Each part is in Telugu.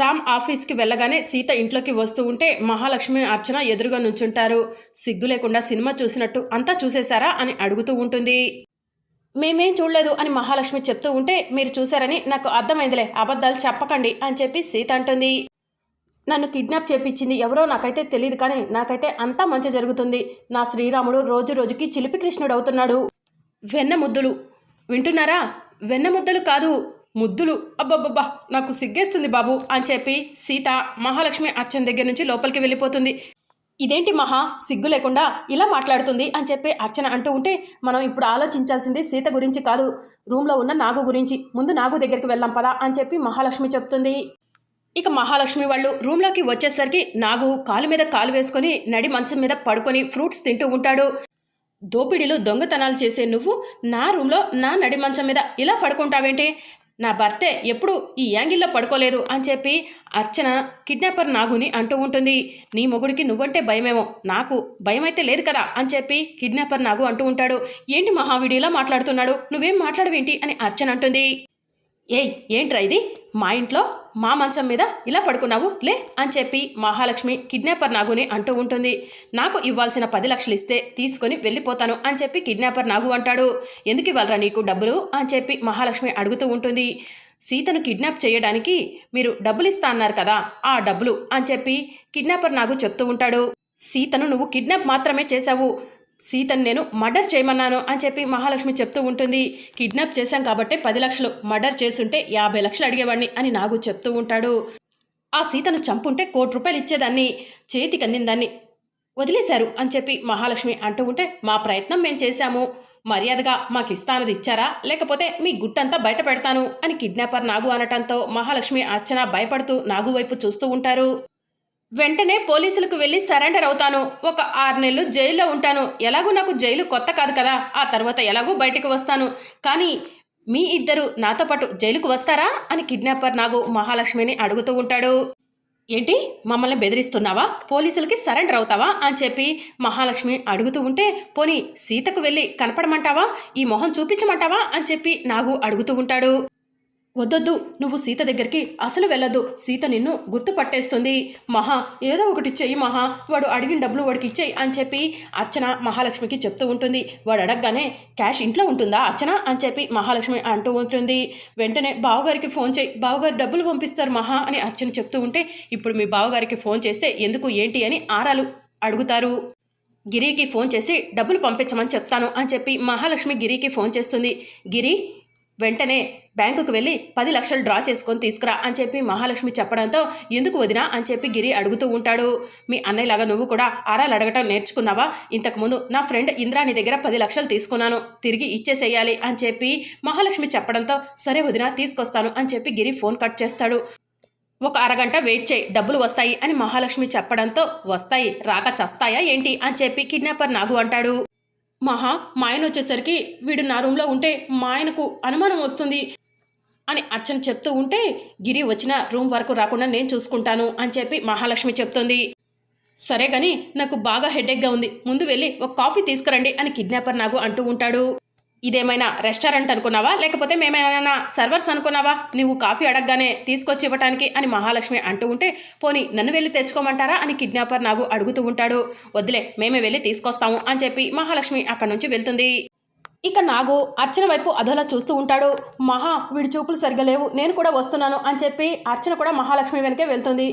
రామ్ ఆఫీస్కి వెళ్ళగానే సీత ఇంట్లోకి వస్తూ ఉంటే మహాలక్ష్మి అర్చన ఎదురుగా నుంచుంటారు. సిగ్గు లేకుండా సినిమా చూసినట్టు అంతా చూసేశారా అని అడుగుతూ ఉంటుంది. మేమేం చూడలేదు అని మహాలక్ష్మి చెప్తూ ఉంటే మీరు చూశారని నాకు అర్థమైందిలే అబద్ధాలు చెప్పకండి అని చెప్పి సీత అంటుంది. నన్ను కిడ్నాప్ చేపించింది ఎవరో నాకైతే తెలియదు కానీ నాకైతే అంతా మంచి జరుగుతుంది. నా శ్రీరాముడు రోజు రోజుకి చిలిపి కృష్ణుడు అవుతున్నాడు వెన్న ముద్దులు వింటున్నారా? వెన్న ముద్దలు కాదు ముద్దులు. అబ్బబ్బబ్బా నాకు సిగ్గేస్తుంది బాబు అని చెప్పి సీత మహాలక్ష్మి అర్చన దగ్గర నుంచి లోపలికి వెళ్ళిపోతుంది. ఇదేంటి మహా సిగ్గు లేకుండా ఇలా మాట్లాడుతుంది అని చెప్పి అర్చన అంటూ ఉంటే మనం ఇప్పుడు ఆలోచించాల్సింది సీత గురించి కాదు. రూమ్లో ఉన్న నాగు గురించి. ముందు నాగు దగ్గరికి వెళ్దాం పదా అని చెప్పి మహాలక్ష్మి చెప్తుంది. ఇక మహాలక్ష్మి వాళ్ళు రూమ్లోకి వచ్చేసరికి నాగు కాలు మీద కాలు వేసుకొని నడి మంచం మీద పడుకొని ఫ్రూట్స్ తింటూ ఉంటాడు. దోపిడీలో దొంగతనాలు చేసే నువ్వు నా రూమ్లో నా నడి మంచం మీద ఇలా పడుకుంటావేంటి? నా భర్తే ఎప్పుడు ఈ యాంగిల్లో పడుకోలేదు అని చెప్పి అర్చన కిడ్నాపర్ నాగుని అంటూ ఉంటుంది. నీ మొగుడికి నువ్వంటే భయమేమో. నాకు భయం అయితే లేదు కదా అని చెప్పి కిడ్నాపర్ నాగు అంటూ ఉంటాడు. ఏంటి మహావిడిలా మాట్లాడుతున్నాడు? నువ్వేం మాట్లాడవేంటి? అని అర్చన అంటుంది. ఏయ్ ఏంట్రా ఇది? మా ఇంట్లో మా మంచం మీద ఇలా పడుకున్నావు లే అని చెప్పి మహాలక్ష్మి కిడ్నాపర్ నాగుని అంటూ ఉంటుంది. నాకు ఇవ్వాల్సిన పది లక్షలు ఇస్తే తీసుకొని వెళ్ళిపోతాను అని చెప్పి కిడ్నాపర్ నాగు అంటాడు. ఎందుకు ఇవ్వాలరా నీకు డబ్బులు? అని చెప్పి మహాలక్ష్మి అడుగుతూ ఉంటుంది. సీతను కిడ్నాప్ చేయడానికి మీరు డబ్బులు ఇస్తా అన్నారు కదా ఆ డబ్బులు అని చెప్పి కిడ్నాపర్ నాగు చెప్తూ ఉంటాడు. సీతను నువ్వు కిడ్నాప్ మాత్రమే చేశావు. సీతను నేను మర్డర్ చేయమన్నాను అని చెప్పి మహాలక్ష్మి చెప్తూ ఉంటుంది. కిడ్నాప్ చేశాం కాబట్టి పది లక్షలు మర్డర్ చేసుంటే యాభై లక్షలు అడిగేవాడిని అని నాగు చెప్తూ ఉంటాడు. ఆ సీతను చంపుంటే కోటి రూపాయలు ఇచ్చేదాన్ని చేతికి అందిందాన్ని వదిలేశారు అని చెప్పి మహాలక్ష్మి అంటూ ఉంటే మా ప్రయత్నం మేము చేశాము. మర్యాదగా మాకు ఇస్తానది ఇచ్చారా? లేకపోతే మీ గుట్టంతా బయట పెడతాను అని కిడ్నాపర్ నాగు అనటంతో మహాలక్ష్మి అర్చన భయపడుతూ నాగు వైపు చూస్తూ ఉంటారు. వెంటనే పోలీసులకు వెళ్ళి సరెండర్ అవుతాను. ఒక ఆరు నెలలు జైల్లో ఉంటాను. ఎలాగూ నాకు జైలు కొత్త కాదు కదా. ఆ తర్వాత ఎలాగూ బయటకు వస్తాను. కానీ మీ ఇద్దరు నాతో పాటు జైలుకు వస్తారా? అని కిడ్నాపర్ నాగు మహాలక్ష్మిని అడుగుతూ ఉంటాడు. ఏంటి? మమ్మల్ని బెదిరిస్తున్నావా? పోలీసులకి సరెండర్ అవుతావా? అని చెప్పి మహాలక్ష్మి అడుగుతూ ఉంటే పోనీ సీతకు వెళ్ళి కనపడమంటావా? ఈ మొహం చూపించమంటావా? అని చెప్పి నాగు అడుగుతూ ఉంటాడు. వద్దొద్దు. నువ్వు సీత దగ్గరికి అసలు వెళ్ళదు సీత నిన్ను గుర్తుపట్టేస్తుంది. మహా ఏదో ఒకటి చెయ్యి మహా. వాడు అడిగిన డబ్బులు వాడికి ఇచ్చేయి అని చెప్పి అర్చన మహాలక్ష్మికి చెప్తూ ఉంటుంది. వాడు అడగగానే క్యాష్ ఇంట్లో ఉంటుందా అర్చన? అని చెప్పి మహాలక్ష్మి అంటూ ఉంటుంది. వెంటనే బావగారికి ఫోన్ చేయి బావగారు డబ్బులు పంపిస్తారు మహా అని అర్చన చెప్తూ ఉంటే ఇప్పుడు మీ బావగారికి ఫోన్ చేస్తే ఎందుకు ఏంటి? అని ఆరాలు అడుగుతారు. గిరికి ఫోన్ చేసి డబ్బులు పంపించమని చెప్తాను అని చెప్పి మహాలక్ష్మి గిరికి ఫోన్ చేస్తుంది. గిరి వెంటనే బ్యాంకుకు వెళ్ళి పది లక్షలు డ్రా చేసుకొని తీసుకురా అని చెప్పి మహాలక్ష్మి చెప్పడంతో ఎందుకు వదినా అని చెప్పి గిరి అడుగుతూ ఉంటాడు. మీ అన్నయ్యలాగా నువ్వు కూడా ఆరాలు అడగటం నేర్చుకున్నావా? ఇంతకుముందు నా ఫ్రెండ్ ఇంద్రాని దగ్గర పది లక్షలు తీసుకున్నాను. తిరిగి ఇచ్చేసేయాలి అని చెప్పి మహాలక్ష్మి చెప్పడంతో సరే వదినా తీసుకొస్తాను అని చెప్పి గిరి ఫోన్ కట్ చేస్తాడు. ఒక అరగంట వెయిట్ చేయి డబ్బులు వస్తాయి అని మహాలక్ష్మి చెప్పడంతో వస్తాయి రాక చస్తాయా ఏంటి అని చెప్పి కిడ్నాపర్ నాగు అంటాడు. మహా మా ఆయన వచ్చేసరికి వీడు నా రూమ్లో ఉంటే మా ఆయనకు అనుమానం వస్తుంది. అని అర్చన చెప్తూ ఉంటే గిరి వచ్చిన రూమ్ వరకు రాకుండా నేను చూసుకుంటాను అని చెప్పి మహాలక్ష్మి చెప్తుంది. సరే కానీ నాకు బాగా హెడేక్గా ఉంది. ముందు వెళ్ళి ఒక కాఫీ తీసుకురండి అని కిడ్నాపర్ నాకు అంటూ ఉంటాడు. ఇదేమైనా రెస్టారెంట్ అనుకున్నావా? లేకపోతే మేమేమైనా సర్వర్స్ అనుకున్నావా? నువ్వు కాఫీ అడగగానే తీసుకొచ్చి ఇవ్వటానికి అని మహాలక్ష్మి అంటూ ఉంటే పోనీ నన్ను వెళ్ళి తెచ్చుకోమంటారా అని కిడ్నాపర్ నాకు అడుగుతూ ఉంటాడు. వద్దులే మేమే వెళ్ళి తీసుకొస్తాము అని చెప్పి మహాలక్ష్మి అక్కడి నుంచి వెళ్తుంది. ఇక నాగు అర్చన వైపు అదోలా చూస్తూ ఉంటాడు. మహా వీడి చూపులు సరిగా లేవు. నేను కూడా వస్తున్నాను అని చెప్పి అర్చన కూడా మహాలక్ష్మి వెనకే వెళ్తుంది.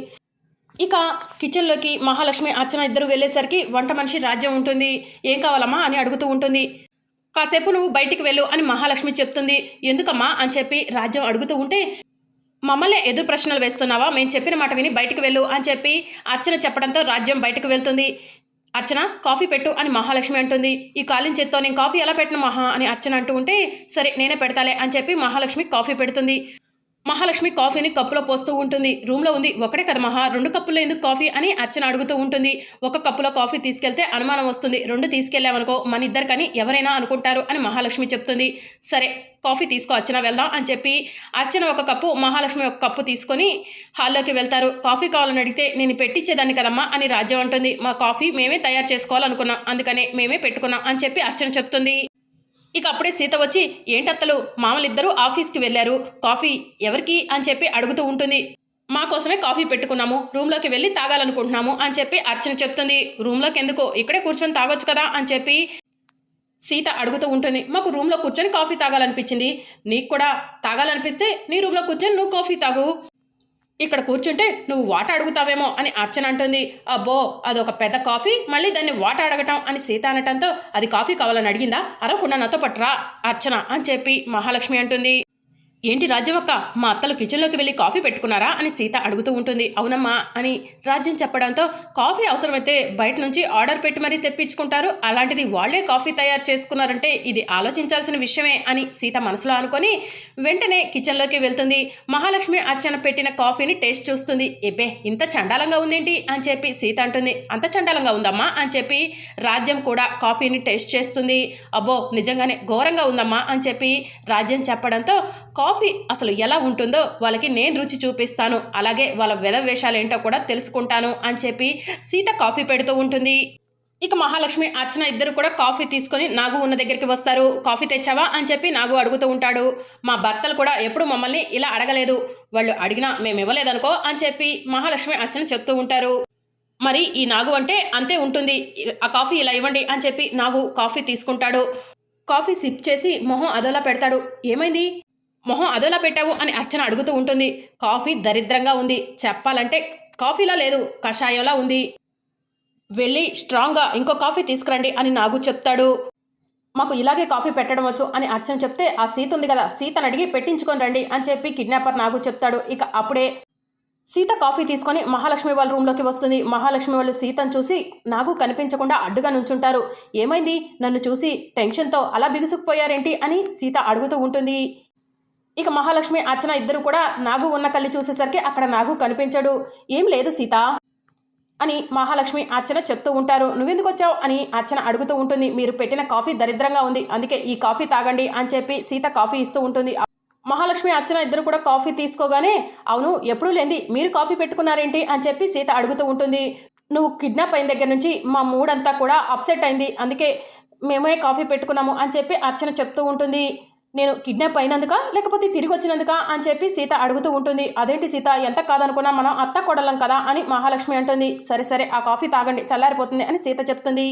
ఇక కిచెన్లోకి మహాలక్ష్మి అర్చన ఇద్దరు వెళ్ళేసరికి వంట మనిషి రాజ్యం ఉంటుంది. ఏం కావాలమ్మా అని అడుగుతూ ఉంటుంది. కాసేపు నువ్వు బయటికి వెళ్ళు అని మహాలక్ష్మి చెప్తుంది. ఎందుకమ్మా అని చెప్పి రాజ్యం అడుగుతూ ఉంటే మమ్మల్ని ఎదురు ప్రశ్నలు వేస్తున్నావా? మేము చెప్పిన మాట విని బయటికి వెళ్ళు అని చెప్పి అర్చన చెప్పడంతో రాజ్యం బయటకు వెళ్తుంది. అర్చన కాఫీ పెట్టు అని మహాలక్ష్మి అంటుంది. ఈ కాలిన చేత్తో నేను కాఫీ ఎలా పెట్టను మహా అని అర్చన అంటూ ఉంటే సరే నేనే పెడతాలే అని చెప్పి మహాలక్ష్మి కాఫీ పెడుతుంది. మహాలక్ష్మి కాఫీని కప్పులో పోస్తూ ఉంటుంది. రూమ్లో ఉంది ఒకటే కదా మహా రెండు కప్పుల్లో ఎందుకు కాఫీ అని అర్చన అడుగుతూ ఉంటుంది. ఒక కప్పులో కాఫీ తీసుకెళ్తే అనుమానం వస్తుంది. రెండు తీసుకెళ్ళామనుకో మన ఇద్దరికని ఎవరైనా అనుకుంటారు అని మహాలక్ష్మి చెప్తుంది. సరే కాఫీ తీసుకో అర్చన వెళ్దాం అని చెప్పి అర్చన ఒక కప్పు మహాలక్ష్మి ఒక కప్పు తీసుకొని హాల్లోకి వెళ్తారు. కాఫీ కావాలని అడిగితే నేను పెట్టించేదాన్ని కదమ్మా అని రాజ్యం అంటుంది. మా కాఫీ మేమే తయారు చేసుకోవాలనుకున్నాం అందుకనే మేమే పెట్టుకున్నాం అని చెప్పి అర్చన చెప్తుంది. ఇక అప్పుడే సీత వచ్చి ఏంటత్తలు మామలిద్దరూ ఆఫీస్కి వెళ్ళారు. కాఫీ ఎవరికి? అని చెప్పి అడుగుతూ ఉంటుంది. మా కోసమే కాఫీ పెట్టుకున్నాము. రూమ్లోకి వెళ్ళి తాగాలనుకుంటున్నాము అని చెప్పి అర్చన చెప్తుంది. రూమ్లోకి ఎందుకో ఇక్కడే కూర్చొని తాగొచ్చు కదా అని చెప్పి సీత అడుగుతూ ఉంటుంది. మాకు రూమ్లో కూర్చొని కాఫీ తాగాలనిపించింది. నీకు కూడా తాగాలనిపిస్తే నీ రూమ్లో కూర్చొని నువ్వు కాఫీ తాగు. ఇక్కడ కూర్చుంటే నువ్వు వాట అడుగుతావేమో అని అర్చన అంటుంది. అబ్బో అదొక పెద్ద కాఫీ మళ్ళీ దాన్ని వాట అడగటం అని సీత అనటంతో అది కాఫీ కావాలని అడిగిందా? అరవకుండా నాతో పట్రా అర్చన అని చెప్పి మహాలక్ష్మి అంటుంది. ఏంటి రాజ్యమక్క మా అత్తలు కిచెన్లోకి వెళ్ళి కాఫీ పెట్టుకున్నారా అని సీత అడుగుతూ ఉంటుంది. అవునమ్మా అని రాజ్యం చెప్పడంతో కాఫీ అవసరమైతే బయట నుంచి ఆర్డర్ పెట్టి మరీ తెప్పించుకుంటారు. అలాంటిది వాళ్ళే కాఫీ తయారు చేసుకున్నారంటే ఇది ఆలోచించాల్సిన విషయమే అని సీత మనసులో అనుకొని వెంటనే కిచెన్లోకి వెళ్తుంది. మహాలక్ష్మి అర్చన పెట్టిన కాఫీని టేస్ట్ చూస్తుంది. ఎబ్బే ఇంత చండాలంగా ఉందేంటి? అని చెప్పి సీత అంటుంది. అంత చండాలంగా ఉందమ్మా అని చెప్పి రాజ్యం కూడా కాఫీని టేస్ట్ చేస్తుంది. అబ్బో నిజంగానే ఘోరంగా ఉందమ్మా అని చెప్పి రాజ్యం చెప్పడంతో కాఫీ కాఫీ అసలు ఎలా ఉంటుందో వాళ్ళకి నేను రుచి చూపిస్తాను. అలాగే వాళ్ళ వెద వేషాలు ఏంటో కూడా తెలుసుకుంటాను అని చెప్పి సీత కాఫీ పెడుతూ ఉంటుంది. ఇక మహాలక్ష్మి అర్చన ఇద్దరు కూడా కాఫీ తీసుకొని నాగు ఉన్న దగ్గరికి వస్తారు. కాఫీ తెచ్చావా? అని చెప్పి నాగు అడుగుతూ ఉంటాడు. మా భర్తలు కూడా ఎప్పుడు మమ్మల్ని ఇలా అడగలేదు. వాళ్ళు అడిగినా మేము ఇవ్వలేదనుకో అని చెప్పి మహాలక్ష్మి అర్చన చెప్తూ ఉంటారు. మరి ఈ నాగు అంటే అంతే ఉంటుంది. ఆ కాఫీ ఇలా ఇవ్వండి అని చెప్పి నాగు కాఫీ తీసుకుంటాడు. కాఫీ సిప్ చేసి మొహం అదోలా పెడతాడు. ఏమైంది? మొహం అదోలా పెట్టావు అని అర్చన అడుగుతూ ఉంటుంది. కాఫీ దరిద్రంగా ఉంది. చెప్పాలంటే కాఫీలా లేదు కషాయంలా ఉంది. వెళ్ళి స్ట్రాంగ్గా ఇంకో కాఫీ తీసుకురండి అని నాగు చెప్తాడు. మాకు ఇలాగే కాఫీ పెట్టడం వచ్చు అని అర్చన చెప్తే ఆ సీత ఉంది కదా సీతను అడిగి పెట్టించుకొని రండి అని చెప్పి కిడ్నాపర్ నాగు చెప్తాడు. ఇక అప్పుడే సీత కాఫీ తీసుకొని మహాలక్ష్మి వాళ్ళ రూమ్లోకి వస్తుంది. మహాలక్ష్మి వాళ్ళు సీతను చూసి నాగు కనిపించకుండా అడ్డుగా నుంచుంటారు. ఏమైంది? నన్ను చూసి టెన్షన్తో అలా బిగుసుకుపోయారేంటి అని సీత అడుగుతూ ఉంటుంది. ఇక మహాలక్ష్మి అర్చన ఇద్దరు కూడా నాగు ఉన్న కళ్ళు చూసేసరికి అక్కడ నాగు కనిపించడు. ఏం లేదు సీత అని మహాలక్ష్మి అర్చన చెప్తూ ఉంటారు. నువ్వెందుకు వచ్చావు? అని అర్చన అడుగుతూ ఉంటుంది. మీరు పెట్టిన కాఫీ దరిద్రంగా ఉంది. అందుకే ఈ కాఫీ తాగండి అని చెప్పి సీత కాఫీ ఇస్తూ ఉంటుంది. మహాలక్ష్మి అర్చన ఇద్దరు కూడా కాఫీ తీసుకోగానే అవును ఎప్పుడూ లేంది మీరు కాఫీ పెట్టుకున్నారేంటి? అని చెప్పి సీత అడుగుతూ ఉంటుంది. నువ్వు కిడ్నాప్ అయిన దగ్గర నుంచి మా మూడ్ అంతా కూడా అప్సెట్ అయింది. అందుకే మేమే కాఫీ పెట్టుకున్నాము అని చెప్పి అర్చన చెప్తూ ఉంటుంది. నేను కిడ్నాప్ అయినందుక? లేకపోతే తిరిగి వచ్చినందుక? అని చెప్పి సీత అడుగుతూ ఉంటుంది. అదేంటి సీత? ఎంత కాదనుకున్నా మనం అత్త కొడలం కదా అని మహాలక్ష్మి అంటుంది. సరే సరే ఆ కాఫీ తాగండి చల్లారిపోతుంది అని సీత చెప్తుంది.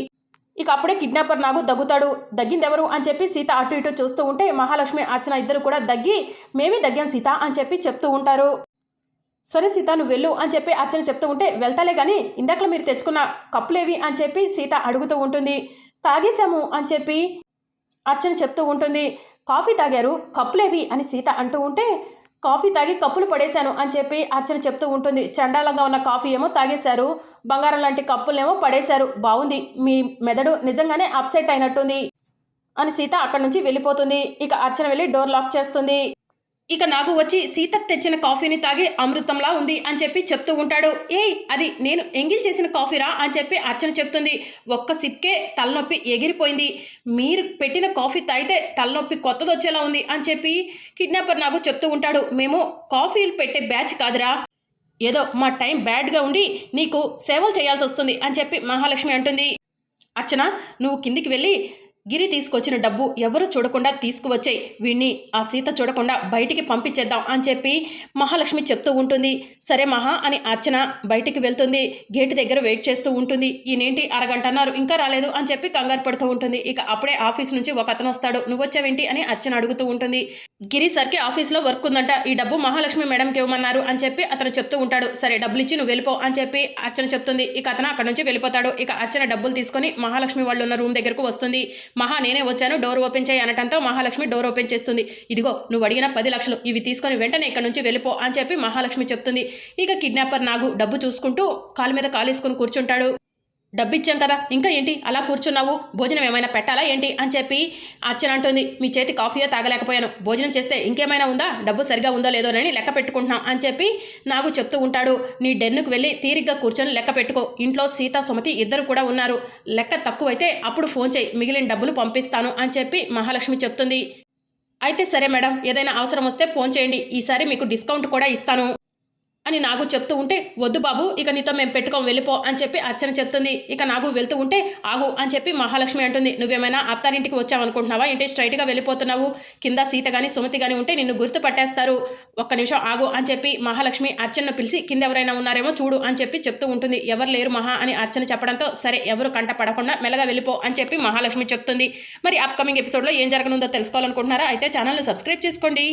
ఇక అప్పుడే కిడ్నాపర్ నాగు దగ్గుతాడు. దగ్గిందెవరు? అని చెప్పి సీత అటు ఇటు చూస్తూ ఉంటే మహాలక్ష్మి అర్చన ఇద్దరు కూడా దగ్గి మేమే దగ్గాం సీత అని చెప్పి చెప్తూ ఉంటారు. సరే సీత నువ్వు వెళ్ళు అని చెప్పి అర్చన చెప్తూ ఉంటే వెళ్తాలే కానీ ఇందాకలో మీరు తెచ్చుకున్న కప్పులేవి అని చెప్పి సీత అడుగుతూ ఉంటుంది. తాగేశాము అని చెప్పి అర్చన చెప్తూ ఉంటుంది. కాఫీ తాగారు కప్పులేవి అని సీత అంటూ ఉంటే కాఫీ తాగి కప్పులు పడేశాను అని చెప్పి అర్చన చెప్తూ ఉంటుంది. చండాలంగా ఉన్న కాఫీ ఏమో తాగేశారు బంగారం లాంటి కప్పులేమో పడేశారు. బాగుంది మీ మెదడు నిజంగానే అప్సెట్ అయినట్టుంది అని సీత అక్కడి నుంచి వెళ్ళిపోతుంది. ఇక అర్చన వెళ్ళి డోర్ లాక్ చేస్తుంది. ఇక నాకు వచ్చి సీత తెచ్చిన కాఫీని తాగి అమృతంలా ఉంది అని చెప్పి చెప్తూ ఉంటాడు. ఏయ్ అది నేను ఎంగిల్ చేసిన కాఫీరా అని చెప్పి అర్చన చెప్తుంది. ఒక్క సిప్కే తలనొప్పి ఎగిరిపోయింది. మీరు పెట్టిన కాఫీ తాగితే తలనొప్పి కొత్తది వచ్చేలా ఉంది అని చెప్పి కిడ్నాపర్ నాకు చెప్తూ ఉంటాడు. మేము కాఫీలు పెట్టే బ్యాచ్ కాదురా. ఏదో మా టైం బ్యాడ్గా ఉండి నీకు సేవలు చేయాల్సి వస్తుంది అని చెప్పి మహాలక్ష్మి అంటుంది. అర్చన నువ్వు కిందికి వెళ్ళి గిరి తీసుకొచ్చిన డబ్బు ఎవరు చూడకుండా తీసుకువచ్చాయి. వీణ్ణి ఆ సీత చూడకుండా బయటికి పంపించేద్దాం అని చెప్పి మహాలక్ష్మి చెప్తూ ఉంటుంది. సరే మహా అని అర్చన బయటికి వెళ్తుంది. గేటు దగ్గర వెయిట్ చేస్తూ ఉంటుంది. ఈయనేంటి? అరగంట అన్నారు. ఇంకా రాలేదు అని చెప్పి కంగారు పడుతూ ఉంటుంది. ఇక అప్పుడే ఆఫీస్ నుంచి ఒక అతను వస్తాడు. నువ్వు వచ్చావేంటి అని అర్చన అడుగుతూ ఉంటుంది. గిరి సర్కి ఆఫీస్లో వర్క్ ఉందంట. ఈ డబ్బు మహాలక్ష్మి మేడంకి ఇవ్వమన్నారు అని చెప్పి అతను చెప్తూ ఉంటాడు. సరే డబ్బులు ఇచ్చి నువ్వు వెళ్ళిపో అని చెప్పి అర్చన చెప్తుంది. ఇక అతను అక్కడ నుంచి వెళ్ళిపోతాడు. ఇక అర్చన డబ్బులు తీసుకొని మహాలక్ష్మి వాళ్ళు ఉన్న రూమ్ దగ్గరకు వస్తుంది. మహా నేనే వచ్చాను డోర్ ఓపెన్ చేయి అనటంతో మహాలక్ష్మి డోర్ ఓపెన్ చేస్తుంది. ఇదిగో నువ్వు అడిగిన పది లక్షలు ఇవి తీసుకొని వెంటనే ఇక్కడ నుంచి వెళ్ళిపో అని చెప్పి మహాలక్ష్మి చెప్తుంది. ఇక కిడ్నాపర్ నాగు డబ్బు చూసుకుంటూ కాలు మీద కాలేసుకొని కూర్చుంటాడు. డబ్బు ఇచ్చాం కదా ఇంకా ఏంటి? అలా కూర్చున్నావు భోజనం ఏమైనా పెట్టాలా ఏంటి? అని చెప్పి అర్చన అంటుంది మీ చేతి కాఫీయో తాగలేకపోయాను. భోజనం చేస్తే ఇంకేమైనా ఉందా? డబ్బు సరిగా ఉందో లేదోనని లెక్క పెట్టుకుంటున్నాం అని చెప్పి నాకు చెప్తూ ఉంటాడు. నీ డెన్నుకు వెళ్ళి తీరిగ్గా కూర్చొని లెక్క పెట్టుకో. ఇంట్లో సీత సుమతి ఇద్దరు కూడా ఉన్నారు. లెక్క తక్కువైతే అప్పుడు ఫోన్ చేయి. మిగిలిన డబ్బులు పంపిస్తాను అని చెప్పి మహాలక్ష్మి చెప్తుంది. అయితే సరే మేడం ఏదైనా అవసరం వస్తే ఫోన్ చేయండి. ఈసారి మీకు డిస్కౌంట్ కూడా ఇస్తాను. అని నాగు చెప్తూ ఉంటే వద్దు బాబు ఇక నీతో మేము పెట్టుకోం వెళ్ళిపో అని చెప్పి అర్చన చెప్తుంది. ఇక నాగు వెళ్తూ ఉంటే ఆగు అని చెప్పి మహాలక్ష్మి అంటుంది. నువ్వేమైనా అత్తారింటికి వచ్చావనుకుంటున్నావా? ఏంటి స్ట్రైట్గా వెళ్ళిపోతున్నావు? కింద సీత కానీ సుమతి కానీ ఉంటే నిన్ను గుర్తుపట్టేస్తారు ఒక్క నిమిషం ఆగు అని చెప్పి మహాలక్ష్మి అర్చనను పిలిచి కింద ఎవరైనా ఉన్నారేమో చూడు అని చెప్పి చెప్తూ ఉంటుంది. ఎవరు లేరు మహా అని అర్చన చెప్పడంతో సరే ఎవరు కంట పడకుండా మెల్లగా వెళ్ళిపో అని చెప్పి మహాలక్ష్మి చెప్తుంది. మరి అప్కమింగ్ ఎపిసోడ్లో ఏం జరగనుందో తెలుసుకోవాలనుకుంటున్నారా? అయితే ఛానల్ని సబ్స్క్రైబ్ చేసుకోండి.